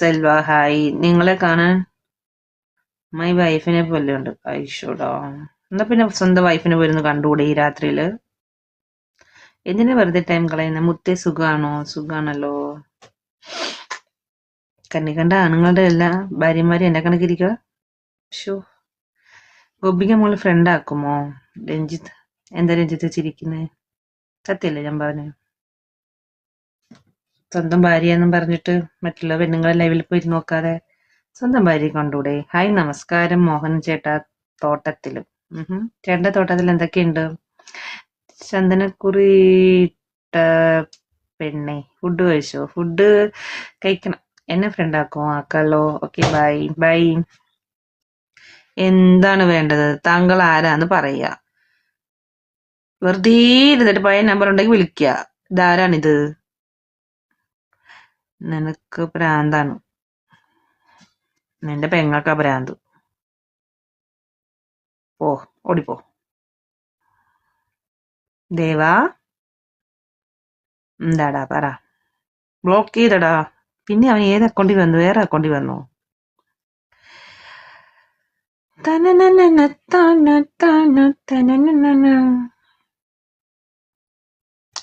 Selva hi. നിങ്ങളെ കാണാൻ my വൈഫിനെ പോലെ ഉണ്ട് ഐഷോടോ എന്നാ പിന്നെ സ്വന്തം വൈഫിനെ പോയിരുന്നു കണ്ടുകൂടെ ഈ രാത്രിയിൽ എന്തിനാ വെറുതെ ടൈം കളയുന്നത് മുത്തേ സുഖാണോ? സുഖാണല്ലോ. കണ്ണി കണ്ട ആണുങ്ങളുടെ എല്ലാ ഭാര്യമാരും എന്നെ കണക്കിരിക്കുക ഷോ ഗോപിക മോൾ ഫ്രണ്ട് ആക്കുമോ? രഞ്ജിത്ത്. എന്താ രഞ്ജിത്ത് ചിരിക്കുന്നേ? സത്യല്ലേ ഞാൻ പറഞ്ഞു സ്വന്തം ഭാര്യയെന്നും പറഞ്ഞിട്ട് മറ്റുള്ള പെണ്ണുങ്ങളെ ലൈവിൽ പോയി നോക്കാതെ സ്വന്തം ഭാര്യ കണ്ടൂടെ ഹായ് നമസ്കാരം മോഹൻ ചേട്ടാ തോട്ടത്തിലും. ചേട്ടന്റെ തോട്ടത്തിൽ എന്തൊക്കെയുണ്ട്? ചന്ദനക്കുറിട്ട പെണ്ണെ ഫുഡ് കഴിച്ചോ? ഫുഡ് കഴിക്കണം. എന്നെ ഫ്രണ്ട് ആക്കുമോ ആക്കാലോ? ഓക്കെ ബൈ ബൈ എന്താണ് വേണ്ടത്? താങ്കൾ ആരാന്ന് പറയുക വെറുതെ ഇരുന്നിട്ട് പഴയ നമ്പർ ഉണ്ടെങ്കിൽ വിളിക്കുക ഇതാരാണിത്? നിനക്ക് ഭ്രാന്താണ്. നിന്റെ പെങ്ങൾക്കാ ഭ്രാന്ത്. പോ ഓടിപ്പോ. ദേവാ. എന്താടാ പറ. ബ്ലോക്ക് ചെയ്തടാ. പിന്നെ അവൻ ഏത് അക്കൗണ്ടിൽ വന്നു? വേറെ അക്കൗണ്ടിൽ വന്നു.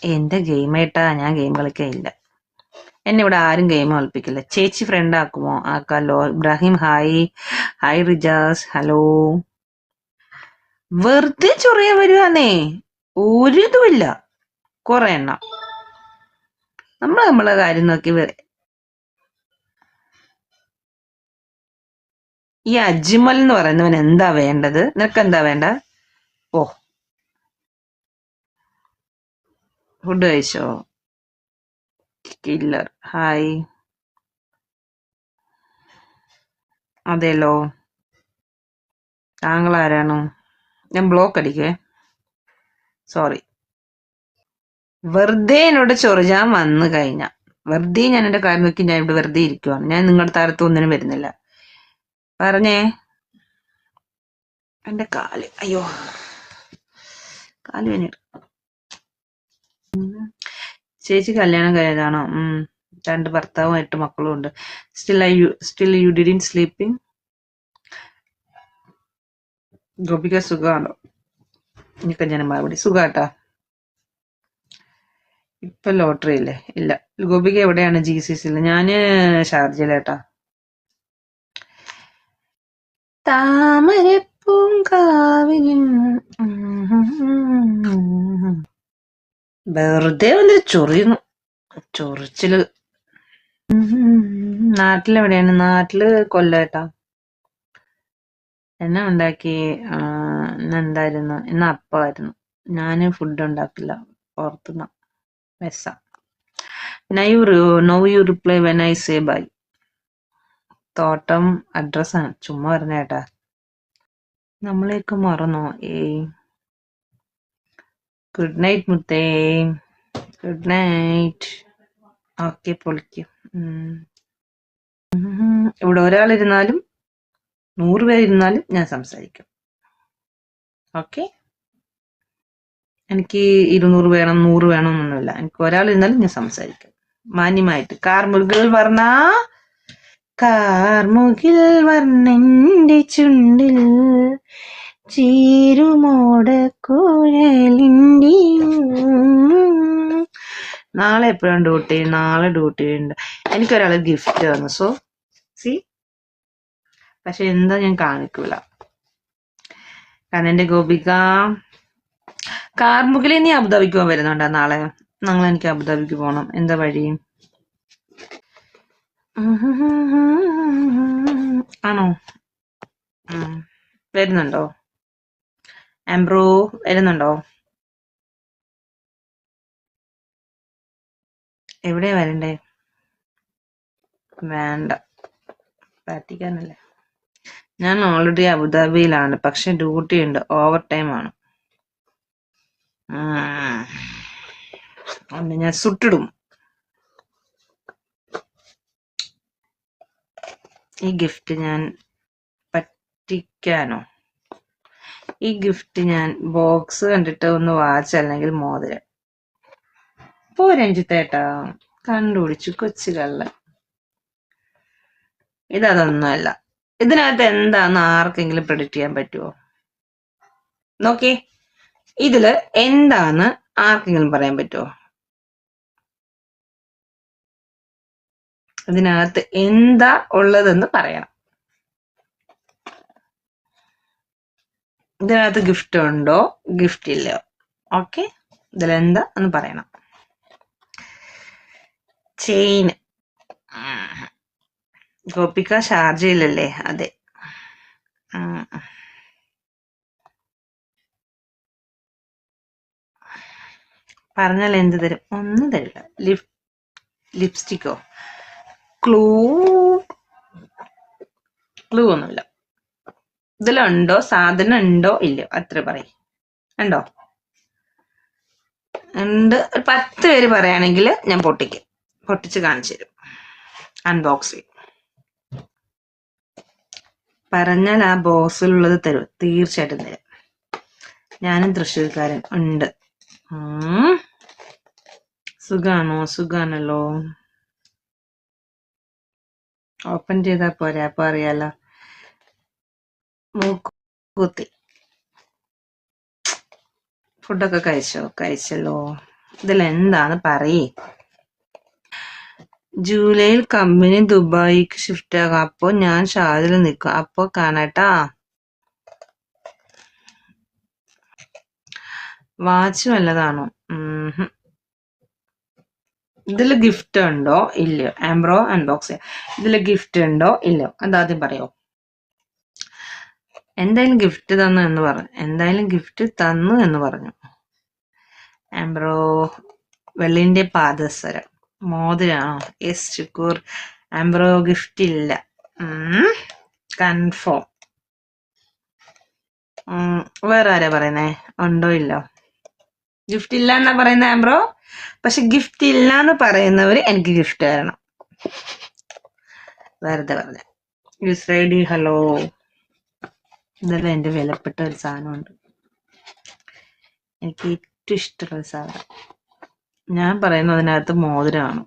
എന്റെ ഗെയിം ഏട്ടാ ഞാൻ ഗെയിം കളിക്കയില്ല എന്നെ ഇവിടെ ആരും ഗെയിം കളിപ്പിക്കില്ല. ചേച്ചി ഫ്രണ്ട് ആക്കുമോ? ആക്കാലോ. Ibrahim hi. Hi Rijas. Hello. വെറുതെ ചൊറിയ വരുവാന്നേ. ഒരു ഇതുമില്ല കുറെ എണ്ണം. നമ്മൾ നമ്മളെ കാര്യം നോക്കി ഈ അജ്മൽ എന്ന് പറയുന്നവൻ എന്താ വേണ്ടത്? നിനക്ക് എന്താ വേണ്ട? ഓ. ഫുഡ് കഴിച്ചോ? കില്ലർ ഹായ് അതെല്ലോ താങ്കൾ ആരാണ് ഞാൻ ബ്ലോക്ക് അടിക്കേ. സോറി വെറുതെ എന്നോട് ചൊറിയാൻ വന്നു കഴിഞ്ഞ. വെറുതെ ഞാൻ എന്റെ കാര്യം നോക്കി ഞാൻ ഇവിടെ വെറുതെ ഇരിക്കുവാണ്. ഞാൻ നിങ്ങളുടെ താരത്ത് ഒന്നിനും വരുന്നില്ല. പറഞ്ഞേ. എന്റെ കാൽ. അയ്യോ. കാൽ വേന ചേച്ചി കല്യാണം കഴിഞ്ഞതാണോ? രണ്ട് ഭർത്താവും എട്ട് മക്കളും ഉണ്ട്. Still I you still you didn't sleeping Gopika സുഖമാണോ? എനിക്ക് ഞാൻ മറുപടി. സുഖാട്ടാ. ഇപ്പൊ ലോട്ടറി അല്ലേ ഇല്ല. ഗോപിക എവിടെയാണ്? ജി സി സിയിൽ ഞാൻ ഷാർജയിലേട്ടാ. താമരപ്പൂങ്കാവിലും വെറുതെ വന്നിട്ട് ചൊറിയുന്നു ചൊറിച്ചിൽ. നാട്ടിലെവിടെയാണ്? നാട്ടിൽ കൊല്ലേട്ടാ. എന്നെ ഉണ്ടാക്കി? ഇന്ന് എന്തായിരുന്നു? ഇന്ന് അപ്പമായിരുന്നു ഞാൻ ഫുഡ് ഉണ്ടാക്കില്ല. പുറത്തുനിന്ന് മെസ്സ. നൈ you know you reply when I say bye തോട്ടം അഡ്രസ്സാണ് ചുമ്മാ പറഞ്ഞേട്ടാ. നമ്മളെയൊക്കെ മറന്നോ? ഏയ്. ഗുഡ് നൈറ്റ് മുത്തേ. ഗുഡ് നൈറ്റ് ഓക്കെ പൊളിക്കും. ഇവിടെ ഒരാളിരുന്നാലും നൂറ് പേരിരുന്നാലും ഞാൻ സംസാരിക്കും. ഓക്കെ എനിക്ക് ഇരുന്നൂറ് വേണം നൂറ് വേണം എന്നൊന്നുമില്ല. എനിക്ക് ഒരാളിരുന്നാലും ഞാൻ സംസാരിക്കും. മാന്യമായിട്ട്. കാർമുകിൽ വർണ. കാർമുകിൽ വർണന്റെ ചുണ്ടിൽ. ചീരുമോട കുഴലിന്റെ നാളെ എപ്പോഴാണ് ഡ്യൂട്ടി നാളെ ഡ്യൂട്ടി ഉണ്ട്. എനിക്കൊരാൾ ഗിഫ്റ്റ് തന്നു. സോ സി പക്ഷെ എന്താ ഞാൻ കാണിക്കൂല. കാരണം എന്റെ ഗോപിക കാർമുകിൽ നീ അബുദാബിക്ക് പോകാൻ വരുന്നുണ്ടോ നാളെ. നാളെ എനിക്ക് അബുദാബിക്ക് പോകണം എന്താ വഴി? ആണോ. വരുന്നുണ്ടോ? ആംബ്രോ വരുന്നുണ്ടോ? എവിടെ വരണ്ടേ? വേണ്ട. പ്രാർത്ഥിക്കാനല്ലേ. ഞാൻ ഓൾറെഡി അബുദാബിയിലാണ്. പക്ഷെ ഡ്യൂട്ടി ഉണ്ട്. ഓവർ ടൈം ആണ് ഞാൻ സുട്ടിടും. ഈ ഗിഫ്റ്റ് ഞാൻ പറ്റിക്കാനോ? ഈ ഗിഫ്റ്റ് ഞാൻ ബോക്സ് കണ്ടിട്ട് ഒന്ന് വാച്ച് അല്ലെങ്കിൽ മോതിരം. പോ രഞ്ജിത്തേട്ടാ കണ്ടുപിടിച്ചു കൊച്ചു ഇതൊന്നുമല്ല ഇതിനകത്ത് എന്താന്ന് ആർക്കെങ്കിലും പ്രെഡിക്റ്റ് ചെയ്യാൻ പറ്റുമോ നോക്കി. ഇതിൽ എന്താന്ന് ആർക്കെങ്കിലും പറയാൻ പറ്റുമോ ഇതിനകത്ത് എന്താ ഉള്ളതെന്ന് പറയണം. ഇതിനകത്ത് ഗിഫ്റ്റ് ഉണ്ടോ? ഗിഫ്റ്റ് ഇല്ലയോ ഓക്കെ ഇതിലെന്താ? എന്ന് പറയണം. ചെയിൻ ഗോപിക ഷാർജയിലല്ലേ അതെ. പറഞ്ഞാൽ എന്ത് തരും? ഒന്നും തരില്ല. ലിപ് ലിപ്സ്റ്റിക്കോ ക്ലൂ ക്ലൂ ഒന്നുമില്ല. ഇതിലുണ്ടോ? സാധനം ഉണ്ടോ ഇല്ലയോ അത്ര പറയും. ഉണ്ടോ ഉണ്ട്. ഒരു പത്ത് പേര് പറയുകയാണെങ്കിൽ ഞാൻ പൊട്ടിക്കും. പൊട്ടിച്ച് കാണിച്ചു തരും. അൺബോക്സ് ചെയ്യും. പറഞ്ഞാൽ ആ ബോക്സിലുള്ളത് തരും. തീർച്ചയായിട്ടും തരും. ഞാനും തൃശ്ശൂർക്കാരൻ. ഉണ്ട്. സുഖാണോ? സുഖാണല്ലോ. ഓപ്പൺ ചെയ്താൽ പോരാ. അപ്പൊ അറിയാലോ. മൂക്കുത്തി ഫുഡൊക്കെ കഴിച്ചോ? കഴിച്ചല്ലോ. ഇതിൽ എന്താണ് പറയേ? ജൂലൈയിൽ കമ്പനി ദുബായിക്ക് ഷിഫ്റ്റ് ആകാം. അപ്പൊ ഞാൻ ഷാദിൽ നിൽക്കും. അപ്പൊ കാണട്ടാ. വാച്ച് വല്ലതാണോ? ഇതിൽ ഗിഫ്റ്റ് ഉണ്ടോ? ഇല്ലയോ? ആംബ്രോ അൺബോക്സ് ഇതിൽ ഗിഫ്റ്റ് ഉണ്ടോ? ഇല്ലയോ? അതാദ്യം പറയോ? എന്തായാലും ഗിഫ്റ്റ് തന്നു എന്ന് പറഞ്ഞു. എന്തായാലും ഗിഫ്റ്റ് തന്നു എന്ന് പറഞ്ഞു. ആംബ്രോ വെള്ളിന്റെ പാദസരം. മോതിരാണോ? യെസ് ശുക്കൂർ. ആംബ്രോ ഗിഫ്റ്റ് ഇല്ല. കൺഫോം വേറെ ആരാ പറയുന്നേ? ഉണ്ടോ ഇല്ലോ? ഗിഫ്റ്റ് ഇല്ല എന്നാ പറയുന്ന ആംബ്രോ പക്ഷെ ഗിഫ്റ്റ് ഇല്ല എന്ന് പറയുന്നവര് എനിക്ക് ഗിഫ്റ്റ് തരണം. വെറുതെ പറഞ്ഞ. ഹലോ ഇതെല്ലാം എന്റെ വിലപ്പെട്ട ഒരു സാധനമുണ്ട്. എനിക്ക് ഏറ്റവും ഇഷ്ടമുള്ള ഒരു സാധനം. ഞാൻ പറയുന്നതിനകത്ത് മോതിരമാണ്.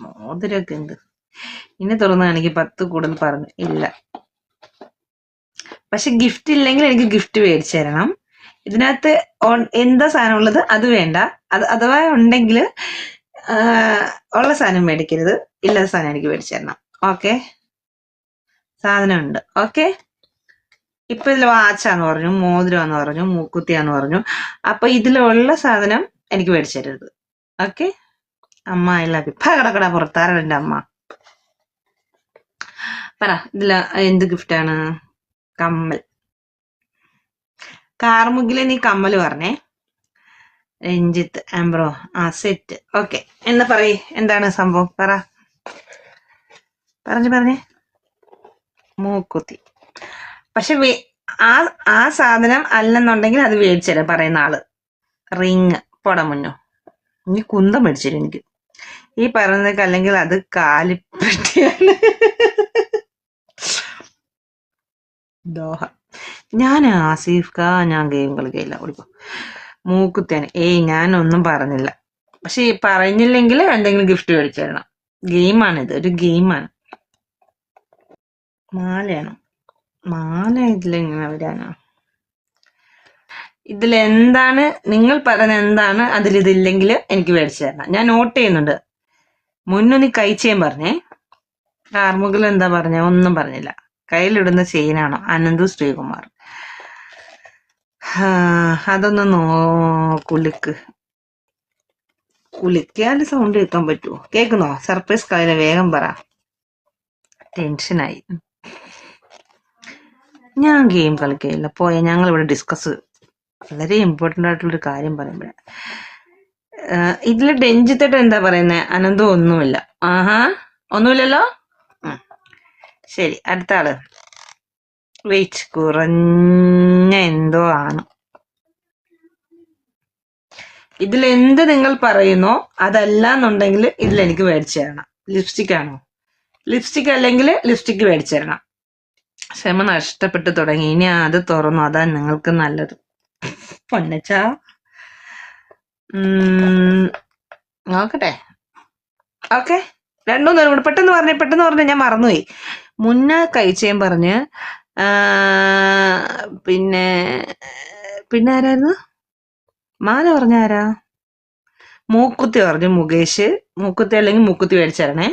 മോതിരമൊക്കെ ഉണ്ട് ഇനി തുറന്ന് എനിക്ക് പത്ത് കൂടുതൽ പറഞ്ഞു. ഇല്ല. പക്ഷെ ഗിഫ്റ്റ് ഇല്ലെങ്കിൽ എനിക്ക് ഗിഫ്റ്റ് മേടിച്ചു തരണം. ഇതിനകത്ത് എന്താ സാധനം ഉള്ളത് അത് വേണ്ട. അത് അഥവാ ഉണ്ടെങ്കിൽ ഉള്ള സാധനം മേടിക്കരുത്. ഇല്ലാത്ത സാധനം എനിക്ക് മേടിച്ചു തരണം. ഓക്കെ? സാധനം ഉണ്ട് ഓക്കെ? ഇപ്പൊ ഇതിൽ വാച്ചാന്ന് പറഞ്ഞു മോതിരമാന്ന് പറഞ്ഞു മൂക്കുത്തിയാന്ന് പറഞ്ഞു. അപ്പൊ ഇതിലുള്ള സാധനം എനിക്ക് മേടിച്ചു തരരുത് ഓക്കെ? അമ്മ ഐ ലവ് യു കടക്കട പുറത്താരാണ് എന്റെ അമ്മ. പറ ഇതിൽ എന്ത് ഗിഫ്റ്റാണ് കമ്മൽ. കാർമുകിലെ നീ കമ്മൽ പറഞ്ഞേ. രഞ്ജിത്ത് ആംബ്രോ ആ സെറ്റ് ഓക്കെ എന്ന് പറയ് എന്താണ് സംഭവം? പറ. പറഞ്ഞു പറഞ്ഞേ. മൂക്കുത്തി. പക്ഷെ ആ ആ സാധനം അല്ലെന്നുണ്ടെങ്കിൽ അത് മേടിച്ചേരാ പറയുന്ന ആൾ. റിങ് പൊട മുന്നോ. ഇനി കുന്തം മേടിച്ചിരും എനിക്ക്. ഈ പറയുന്നതൊക്കെ അല്ലെങ്കിൽ അത് കാലിപ്പെട്ടിയാണ് ദോഹ. ഞാൻ ആസിഫ് ഖാ ഞാൻ ഗെയിം കളിക്കയില്ല. ഓടിപ്പോ മൂക്കുത്തേന് ഏയ് ഞാനൊന്നും പറഞ്ഞില്ല. പക്ഷെ ഈ പറഞ്ഞില്ലെങ്കിൽ എന്തെങ്കിലും ഗിഫ്റ്റ് മേടിച്ചു തരണം ഗെയിമാണിത് ഒരു ഗെയിമാണ്. മാലയാണോ മാല വരാനാ? ഇതിൽ എന്താണ് നിങ്ങൾ പറഞ്ഞ എന്താണ് അതിൽ ഇതില്ലെങ്കിൽ എനിക്ക് മേടിച്ചു തരണം. ഞാൻ നോട്ട് ചെയ്യുന്നുണ്ട്. മുന്നൊന്ന് കൈ ചെയ്യാൻ പറഞ്ഞേ. കാർമുകിൽ എന്താ പറഞ്ഞ? ഒന്നും പറഞ്ഞില്ല. കയ്യിലിടുന്ന ചെയിനാണോ അനന്തു ശ്രീകുമാർ. അതൊന്ന് നോ കുലിക്ക് കുലിക്കാൽ സൗണ്ട് കേൾക്കാൻ പറ്റുമോ കേൾക്കുന്നോ? സർപ്രൈസ് കളയിലെ വേഗം പറ. ടെൻഷനായി. ഞാൻ ഗെയിം കളിക്കുകയില്ല പോയ ഞങ്ങൾ ഇവിടെ ഡിസ്കസ് വളരെ ഇമ്പോർട്ടന്റ് ആയിട്ടുള്ളൊരു കാര്യം പറയുമ്പോൾ ഇതിൽ ഡെഞ്ചിത്തട്ട് എന്താ പറയുന്നത് അനന്തം ഒന്നുമില്ല. ആഹാ ഒന്നുമില്ലല്ലോ? ശരി അടുത്ത ആൾ. വെയിറ്റ് കുറഞ്ഞ എന്തോ ആണ്. ഇതിൽ എന്ത് നിങ്ങൾ പറയുന്നോ? അതല്ല എന്നുണ്ടെങ്കിൽ ഇതിൽ എനിക്ക് മേടിച്ചു തരണം. ലിപ്സ്റ്റിക് ആണോ? ലിപ്സ്റ്റിക് അല്ലെങ്കിൽ ലിപ്സ്റ്റിക് മേടിച്ചു തരണം. ക്ഷമ നഷ്ടപ്പെട്ടു തുടങ്ങി. ഇനി അത് തുറന്നു. അതാ നിങ്ങൾക്ക് നല്ലത്. പൊന്നച്ച. നോക്കട്ടെ. ഓക്കെ. രണ്ടു നേരം കൂടെ. പെട്ടെന്ന് പറഞ്ഞു പെട്ടെന്ന് പറഞ്ഞു ഞാൻ മറന്നുപോയി. മുന്ന കഴിച്ചേം പറഞ്ഞ് പിന്നെ പിന്നെ ആരായിരുന്നു? മാല പറഞ്ഞ ആരാ? മൂക്കുത്തി പറഞ്ഞു മുകേഷ്. മൂക്കുത്തി അല്ലെങ്കിൽ മൂക്കുത്തി മേടിച്ചാരണേ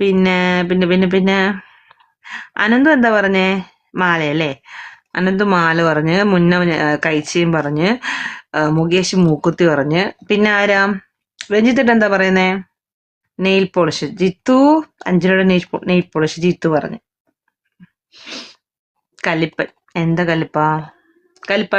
പിന്നെ പിന്നെ പിന്നെ പിന്നെ അനന്തു എന്താ പറഞ്ഞേ? മാലയല്ലേ അനന്തു മാല പറഞ്ഞ് മുന്ന കഴിച്ചയും പറഞ്ഞ് മുകേഷ് മൂക്കുത്തി പറഞ്ഞ്. പിന്നെ ആരാ? രഞ്ജിത്തിട്ട് എന്താ പറയുന്നേ? Nail polish. ജിത്തു അഞ്ചിനോട് നെയിൽ പോ- നെയിൽ പോളിഷ് ജിത്തു പറഞ്ഞു. കലിപ്പൻ എന്താ കലിപ്പ കലിപ്പ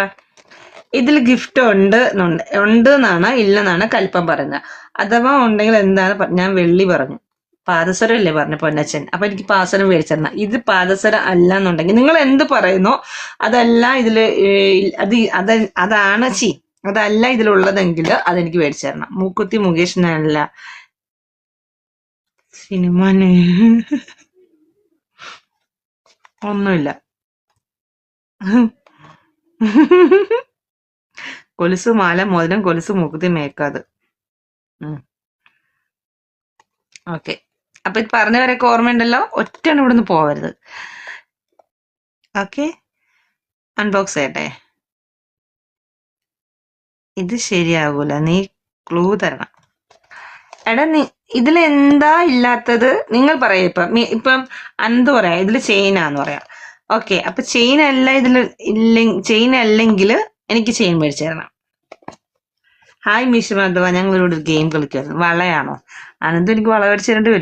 ഇതിൽ ഗിഫ്റ്റ് ഉണ്ട് എന്നുണ്ട് ഉണ്ട് എന്നാണ് ഇല്ലെന്നാണ് കലിപ്പൻ പറയുന്നത്. അഥവാ ഉണ്ടെങ്കിൽ എന്താണ് ഞാൻ വെള്ളി പറഞ്ഞു. പാദസരം പറഞ്ഞ പൊന്നച്ചൻ അപ്പൊ എനിക്ക് പാദസരം മേടിച്ചിരുന്ന ഇത് പാദസരം അല്ല എന്നുണ്ടെങ്കിൽ നിങ്ങൾ എന്ത് പറയുന്നോ അതല്ല ഇതിൽ അത് അത് അതാണ് ചി. അതല്ല ഇതിലുള്ളതെങ്കിൽ അതെനിക്ക് മേടിച്ചു തരണം. മൂക്കുത്തി മുകേഷിനല്ല സിനിമ ഒന്നുമില്ല. കൊലുസ് മാല മോതിരം കൊലുസ് മൂക്കുത്തി മേക്കാത് ഓക്കെ. അപ്പൊ ഇത് പറഞ്ഞവരൊക്കെ ഓർമ്മയുണ്ടല്ലോ? ഒറ്റ ഇവിടുന്ന് പോവരുത്. ഓക്കെ. അൺബോക്സ് ചെയ്യട്ടെ. ഇത് ശരിയാകൂല നീ ക്ലൂ തരണം. എടാ നീ ഇതിൽ എന്താ ഇല്ലാത്തത്? നിങ്ങൾ പറയാം ഇപ്പം. ഇപ്പം അന്ത് പറയാം ഇതിൽ ചെയിനാന്ന് പറയാം. ഓക്കെ അപ്പൊ ചെയിൻ അല്ല ഇതിൽ ഇല്ല ചെയിൻ അല്ലെങ്കിൽ എനിക്ക് ചെയിൻ മേടിച്ചു തരണം. ഹായ് മിഷ് മാധവ. ഞങ്ങൾ ഇവിടെ ഒരു ഗെയിം കളിക്കുമായിരുന്നു വളയാണോ? അനന്ത് എനിക്ക് വള മേടിച്ചു തരേണ്ടി വരും.